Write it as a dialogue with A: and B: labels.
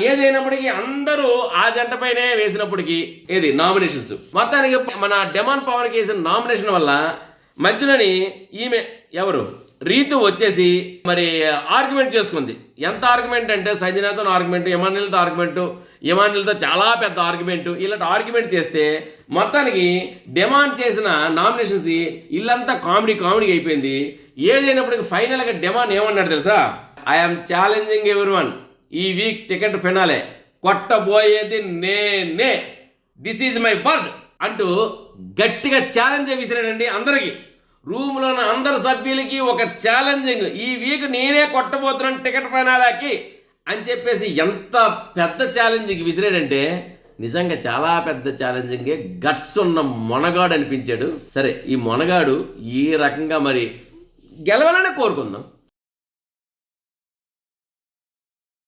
A: ఏదైనప్పటికీ అందరూ ఆ జంటపైనే వేసినప్పటికీ ఏది? నామినేషన్స్. మొత్తానికి మన డెమాన్ పవన్ వేసిన నామినేషన్ వల్ల మధ్యలోని ఈమె ఎవరు? రీతు వచ్చేసి మరి ఆర్గ్యుమెంట్ చేసుకుంది. ఎంత ఆర్గ్యుమెంట్ అంటే సంజనాతో ఆర్గ్యుమెంట్ యమానిలతో ఆర్గ్యుమెంట్ యమానిలతో చాలా పెద్ద ఆర్గ్యుమెంట్. ఇలాంటి ఆర్గ్యుమెంట్ చేస్తే మొత్తానికి డిమాండ్ చేసిన నామినేషన్స్ ఇల్లంతా కామెడీ కామెడీ అయిపోయింది. ఏదైనప్పటికీ ఫైనల్గా డిమాండ్ ఏమన్నాడు తెలుసా? ఐఎమ్ ఛాలెంజింగ్ ఎవరి వన్ ఈ వీక్ టికెట్ ఫినాలే. కొట్టబోయేది నేనే. దిస్ ఈజ్ మై వర్డ్ అంటూ గట్టిగా ఛాలెంజ్ విసిరాడండి అందరికీ. రూమ్లో ఉన్న అందరు సభ్యులకి ఒక ఛాలెంజింగ్ ఈ వీక్ నేనే కొట్టబోతున్నాను టికెట్ ఫైనాలకి అని చెప్పేసి ఎంత పెద్ద ఛాలెంజింగ్ విసిరాడంటే నిజంగా చాలా పెద్ద ఛాలెంజింగే గట్స్ ఉన్న మొనగాడు అనిపించాడు సరే ఈ మొనగాడు ఈ రకంగా మరి గెలవాలని కోరుకుందాం.